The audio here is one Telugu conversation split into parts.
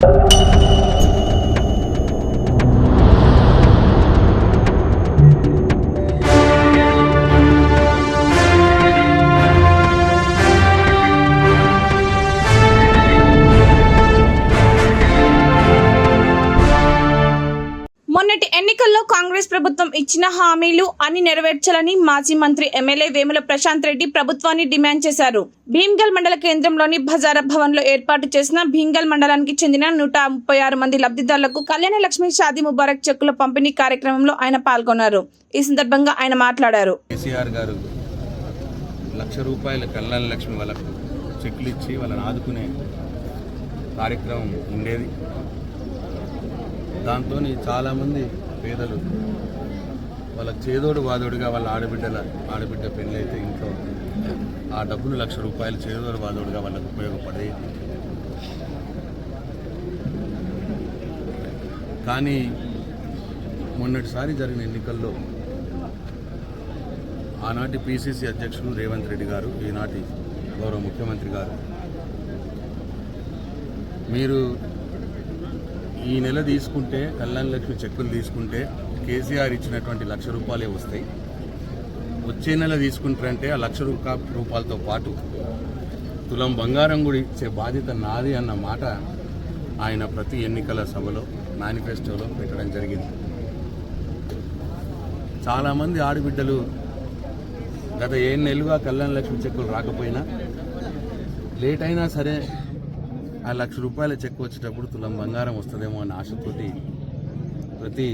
you. ఎన్నికల్లో కాంగ్రెస్ ప్రభుత్వం ఇచ్చిన హామీలు అన్ని నెరవేర్చాలని మాజీ మంత్రి ఎమ్మెల్యే వేముల ప్రశాంత్ రెడ్డి ప్రభుత్వాన్ని డిమాండ్ చేశారు. భీమ్గల్ మండల కేంద్రంలోని బజార భవన్లో ఏర్పాటు చేసిన భీమ్గల్ మండలానికి చెందిన నూట ముప్పై ఆరు మంది లబ్ధిదారులకు కళ్యాణ లక్ష్మి షాదీ ముబారక్ చెక్కుల పంపిణీ కార్యక్రమంలో ఆయన పాల్గొన్నారు. ఈ సందర్భంగా ఆయన మాట్లాడారు. కేసీఆర్ గారు లక్ష రూపాయల కళ్యాణ లక్ష్మి వాళ్ళకు చెక్కులు ఇచ్చి వాళ్ళని ఆదుకునే కార్యక్రమం ఉండేది. దాంతో చాలామంది పేదలు వాళ్ళకి చేదోడు వాదోడుగా వాళ్ళ ఆడబిడ్డల ఆడబిడ్డ పెళ్ళైతే ఇంట్లో ఆ డబ్బులు లక్ష రూపాయలు చేదోడు వాదోడుగా వాళ్ళకు ఉపయోగపడే కానీ మొన్నటిసారి జరిగిన ఎన్నికల్లో ఆనాటి పిసిసి అధ్యక్షుడు రేవంత్ రెడ్డి గారు ఈనాటి గౌరవ ముఖ్యమంత్రి గారు మీరు ఈ నెల తీసుకుంటే కళ్యాణ్ లక్ష్మి చెక్కులు తీసుకుంటే కేసీఆర్ ఇచ్చినటువంటి లక్ష రూపాయలే వస్తాయి. వచ్చే నెల తీసుకుంటారంటే ఆ లక్ష రూపా రూపాయలతో పాటు తులం బంగారం కూడా ఇచ్చే బాధ్యత నాది అన్న మాట ఆయన ప్రతి ఎన్నికల సభలో మేనిఫెస్టోలో పెట్టడం జరిగింది. చాలామంది ఆడబిడ్డలు గత ఏడు నెలలుగా కళ్యాణ లక్ష్మి చెక్కులు రాకపోయినా లేట్ అయినా సరే ఆ లక్ష రూపాయల చెక్ వచ్చేటప్పుడు తులం బంగారం వస్తుందేమో అనే ఆశతోటి ప్రతి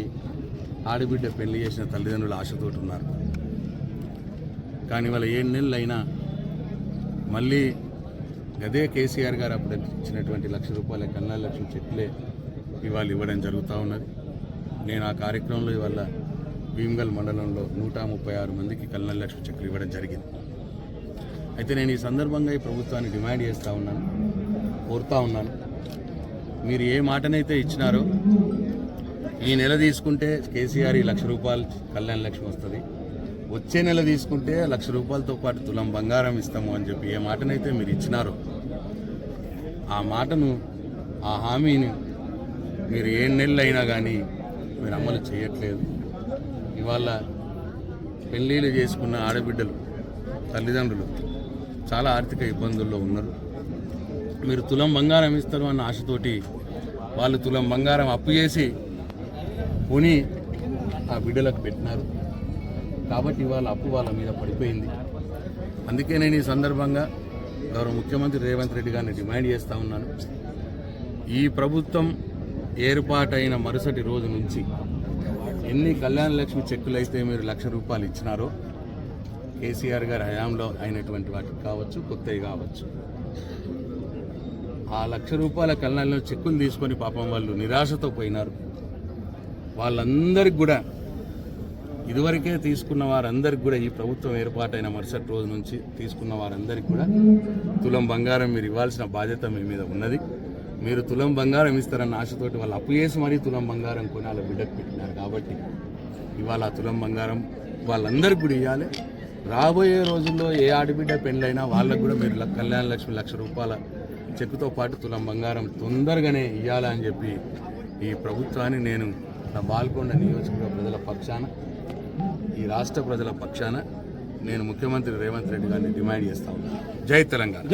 ఆడబిడ్డ పెళ్ళి చేసిన తల్లిదండ్రులు ఆశతోటి ఉన్నారు. కానీ వాళ్ళ ఏడు నెలలు అయినా మళ్ళీ గదే కేసీఆర్ గారు అప్పుడు ఇచ్చినటువంటి లక్ష రూపాయల కన్నా లక్ష్మి చెక్కులే ఇవాళ ఇవ్వడం జరుగుతూ ఉన్నది. నేను ఆ కార్యక్రమంలో ఇవాళ భీమ్గల్ మండలంలో నూట ముప్పై ఆరు మందికి కల్నల్ లక్ష్మి చెక్కులు ఇవ్వడం జరిగింది. అయితే నేను ఈ సందర్భంగా ఈ ప్రభుత్వాన్ని డిమాండ్ చేస్తూ ఉన్నాను. కోరుతా ఉన్నాను. మీరు ఏ మాటనైతే ఇచ్చినారో ఈ నెల తీసుకుంటే కేసీఆర్ ఈ లక్ష రూపాయలు కళ్యాణ లక్ష్మి వస్తుంది. వచ్చే నెల తీసుకుంటే లక్ష రూపాయలతో పాటు తులం బంగారం ఇస్తాము అని చెప్పి ఏ మాటనైతే మీరు ఇచ్చినారో ఆ మాటను ఆ హామీని మీరు ఏ నెలలు అయినా కానీ మీరు అమలు చేయట్లేదు. ఇవాళ పెళ్ళిళ్ళు చేసుకున్న ఆడబిడ్డలు తల్లిదండ్రులు చాలా ఆర్థిక ఇబ్బందుల్లో ఉన్నారు. మీరు తులం బంగారం ఇస్తారు అన్న ఆశతోటి వాళ్ళు తులం బంగారం అప్పు చేసి కొని ఆ బిడ్డలకు పెట్టినారు. కాబట్టి వాళ్ళ అప్పు వాళ్ళ మీద పడిపోయింది. అందుకే నేను ఈ సందర్భంగా గౌరవ ముఖ్యమంత్రి రేవంత్ రెడ్డి గారిని డిమాండ్ చేస్తూ ఉన్నాను. ఈ ప్రభుత్వం ఏర్పాటైన మరుసటి రోజు నుంచి ఎన్ని కళ్యాణ లక్ష్మి చెక్కులు అయితే మీరు లక్ష రూపాయలు ఇచ్చినారో కేసీఆర్ గారి హయాంలో అయినటువంటి వాటికి కావచ్చు కొత్తవి కావచ్చు ఆ లక్ష రూపాయల కళ్యాణంలో చెక్కులు తీసుకొని పాపం వాళ్ళు నిరాశతో పోయినారు. వాళ్ళందరికి కూడా ఇదివరకే తీసుకున్న వారందరికి కూడా ఈ ప్రభుత్వం ఏర్పాటైన మరుసటి రోజు నుంచి తీసుకున్న వారందరికి కూడా తులం బంగారం మీరు ఇవ్వాల్సిన బాధ్యత మీ మీద ఉన్నది. మీరు తులం బంగారం ఇస్తారన్న ఆశతోటి వాళ్ళు అప్పు చేసి మరీ తులం బంగారం కొని వాళ్ళ బిడ్డకు పెట్టినారు కాబట్టి ఇవాళ ఆ తులం బంగారం వాళ్ళందరికి కూడా ఇవ్వాలి రాబోయే రోజుల్లో ఏ ఆడబిడ్డ పెళ్ళైనా వాళ్ళకు కూడా మీరు కళ్యాణ లక్ష్మి లక్ష రూపాయల చెక్కుతో పాటు తులం బంగారం తొందరగానే ఇవ్వాలని చెప్పి ఈ ప్రభుత్వాన్ని నేను నా బాల్కొండ నియోజకవర్గ ప్రజల పక్షాన ఈ రాష్ట్ర ప్రజల పక్షాన నేను ముఖ్యమంత్రి రేవంత్ రెడ్డి గారిని డిమాండ్ చేస్తా ఉన్నాను జై తెలంగాణ.